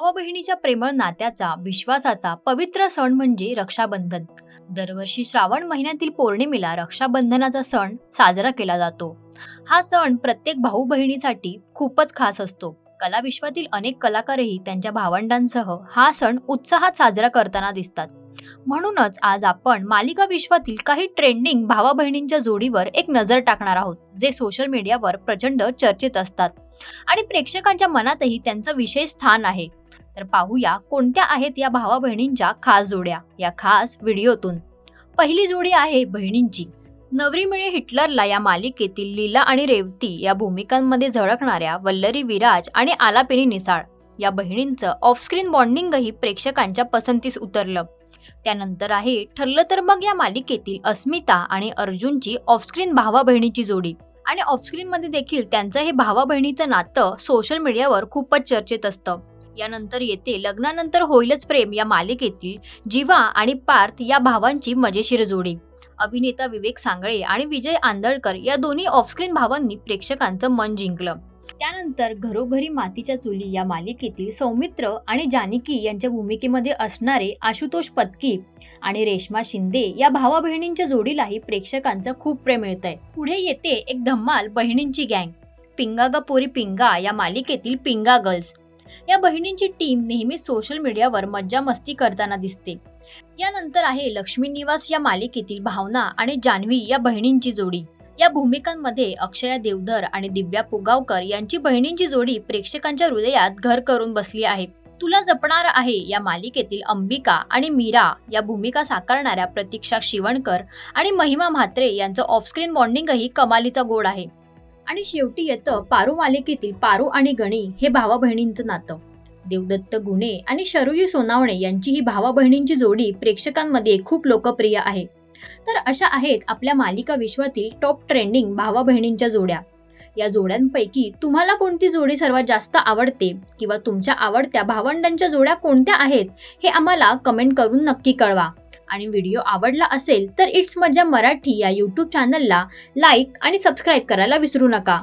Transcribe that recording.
भावा बहिणीच्या प्रेमळ नात्याचा विश्वासाचा पवित्र सण म्हणजे रक्षाबंधन. दरवर्षी श्रावण महिन्यातील पौर्णिमेला रक्षाबंधनाचा सण साजरा केला जातो. हा सण प्रत्येक भाऊ बहिणीसाठी खूपच खास असतो. कला विश्वातील अनेक कलाकारही त्यांच्या भावंडांसह हा सण उत्साहात साजरा करताना दिसतात. म्हणूनच आज आपण मालिका विश्वातील काही ट्रेंडिंग भावा बहिणींच्या जोडीवर एक नजर टाकणार आहोत जे सोशल मीडियावर प्रचंड चर्चेत असतात. आणि प्रेक्षकांच्या मनातही त्यांचं विशेष स्थान आहे. तर पाहूया कोणत्या आहेत या भावा बहिणींच्या खास जोड्या या खास व्हिडिओतून. पहिली जोडी आहे बहिणींची. नवरी मिळे हिटलरला या मालिकेतील लीला आणि रेवती या भूमिकांमध्ये झळकणाऱ्या वल्लरी विराज आणि आलापिनी निसाळ. या बहिणींचं ऑफस्क्रीन बॉन्डिंगही प्रेक्षकांच्या पसंतीस उतरलं. त्यानंतर आहे ठरलं तर मग या मालिकेतील अस्मिता आणि अर्जुनची ऑफस्क्रीन भावा बहिणीची जोडी. आणि ऑफस्क्रीन मध्ये देखील त्यांचं हे भावा बहिणीचं नातं सोशल मीडियावर खूपच चर्चेत असतं. यानंतर येते लग्नानंतर होईलच प्रेम या मालिकेतील जीवा आणि पार्थ या भावांची मजेशीर जोडी. अभिनेता विवेक सांगळे आणि विजय आंदळकर या दोन्ही ऑफस्क्रीन भावांनी प्रेक्षकांचं मन जिंकलं. त्यानंतर घरोघरी मातीच्या चुली या मालिकेतील सौमित्र आणि जानकी यांच्या भूमिकेमध्ये असणारे आशुतोष पत्की आणि रेश्मा शिंदे या भावा बहिणींच्या जोडीलाही प्रेक्षकांचं खूप प्रेम मिळतंय. पुढे येते एक धम्माल बहिणींची गँग पिंगा ग पोरी पिंगा या मालिकेतील पिंगा गर्ल्स या बहिणींची टीम नेहमी सोशल मीडियावर मज्जा मस्ती करताना दिसते. यानंतर आहे लक्ष्मी निवास या मालिकेतील भावना आणि जान्हवी या बहिणींची जोडी. या भूमिकांमध्ये अक्षया देवधर आणि दिव्या पुगावकर यांची बहिणींची जोडी प्रेक्षकांच्या हृदयात घर करून बसली आहे. तुला जपणार आहे या मालिकेतील अंबिका आणि मीरा या भूमिका साकारणाऱ्या प्रतीक्षा शिवणकर आणि महिमा म्हात्रे यांचं ऑफस्क्रीन बॉन्डिंगही कमालीचा गोड आहे. आणि शेवटी येतं पारू मालिकेतील पारू आणि गणी हे भावा बहिणींचं नातं. देवदत्त गुणे आणि शरुयू सोनावणे यांची ही भावा बहिणींची जोडी प्रेक्षकांमध्ये खूप लोकप्रिय आहे. तर अशा आहेत आपल्या मालिका विश्वातील टॉप ट्रेंडिंग भावा बहिणींच्या जोड्या. या जोड्यांपैकी तुम्हाला कोणती जोडी सर्वात जास्त आवडते? किंवा तुमच्या आवडत्या भावंडांच्या जोड्या कोणत्या आहेत? हे आम्हाला कमेंट करून नक्की कळवा. आणि व्हिडिओ आवडला असेल तर इट्स मजा मराठी या यूट्यूब चॅनलला लाईक आणि सबस्क्राईब करायला विसरू नका.